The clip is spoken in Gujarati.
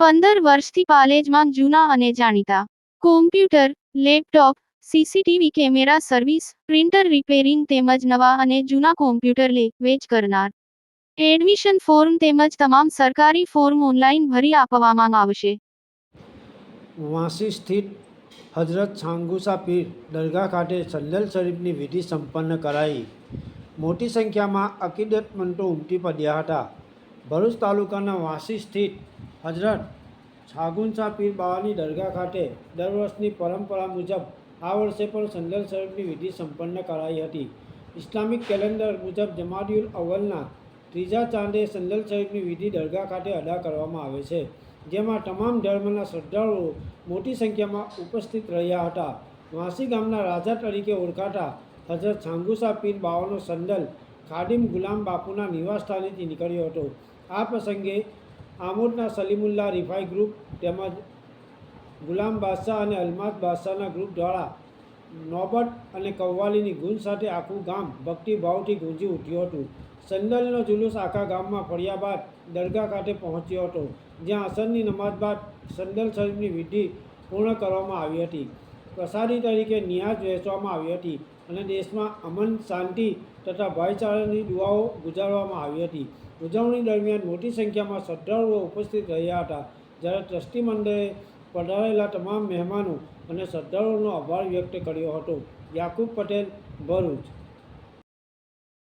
પંદર વર્ષથી પાલેજમાં જૂના અને જાણીતા. Computer laptop CCTV camera service printer repairing તેમજ નવા અને જૂના કોમ્પ્યુટર લે, વેચ કરનાર. એડમિશન ફોર્મ તેમજ તમામ સરકારી ફોર્મ ઓનલાઈન ભરી આપવામાં આવશે. વાંસી સ્થિત હજરત છાંગુસા પીર દરગાહ ખાતે સલ્લલ શરીફની વિધિ સંપન્ન કરાઈ. મોટી સંખ્યામાં અકીદતમંદો ઉમટી પડ્યા હતા. ભરૂચ તાલુકાના વાંસી સ્થિત હજરત છાગુનસા પીર બાવાની દરગાહ ખાતે દર વર્ષની પરંપરા મુજબ આ વર્ષે પણ સંદર શરફની વિધિ સંપન્ન કરાઈ હતી. ઇસ્લામિક કેલેન્ડર મુજબ જમાડિયુલ અવ્વલના ત્રીજા ચાંદે સંદલ શરીફની વિધિ દરગાહ ખાતે અદા કરવામાં આવે છે, જેમાં તમામ ધર્મના શ્રદ્ધાળુઓ મોટી સંખ્યામાં ઉપસ્થિત રહ્યા હતા. વાંસી ગામના રાજા તરીકે ઓળખાતા હજરત છાંગુસા પીર બાવાનો સંદલ ખાડિમ ગુલામ બાપુના નિવાસસ્થાનેથી નીકળ્યો હતો. આ પ્રસંગે આમોદના સલીમુલ્લા રિફાઈ ગ્રુપ તેમજ ગુલામ બાદશાહ અને અલમાદ બાદશાહના ગ્રુપ દ્વારા નોબત અને કવ્વાલીની ગુંજ સાથે આખું ગામ ભક્તિભાવથી ગુંજી ઉઠ્યું હતું. સંદલનો જુલુસ આખા ગામમાં ફર્યા બાદ દરગાહ ખાતે પહોંચ્યો હતો, જ્યાં અસરની નમાઝ બાદ સંદલ શરીફની વિધિ પૂર્ણ કરવામાં આવી હતી. પ્રસાદી તરીકે નિયાજ વહેંચવામાં આવી હતી અને દેશમાં અમન, શાંતિ તથા ભાઈચારાની દુઆઓ ગુજારવામાં આવી હતી. ઉજવણી દરમિયાન મોટી સંખ્યામાં શ્રદ્ધાળુઓ ઉપસ્થિત રહ્યા હતા. જ્યારે ટ્રસ્ટી મંડળે પધારેલા તમામ મહેમાનો અને શ્રદ્ધાળુઓનો આભાર વ્યક્ત કર્યો હતો. યાકુબ પટેલ, ભરૂચ.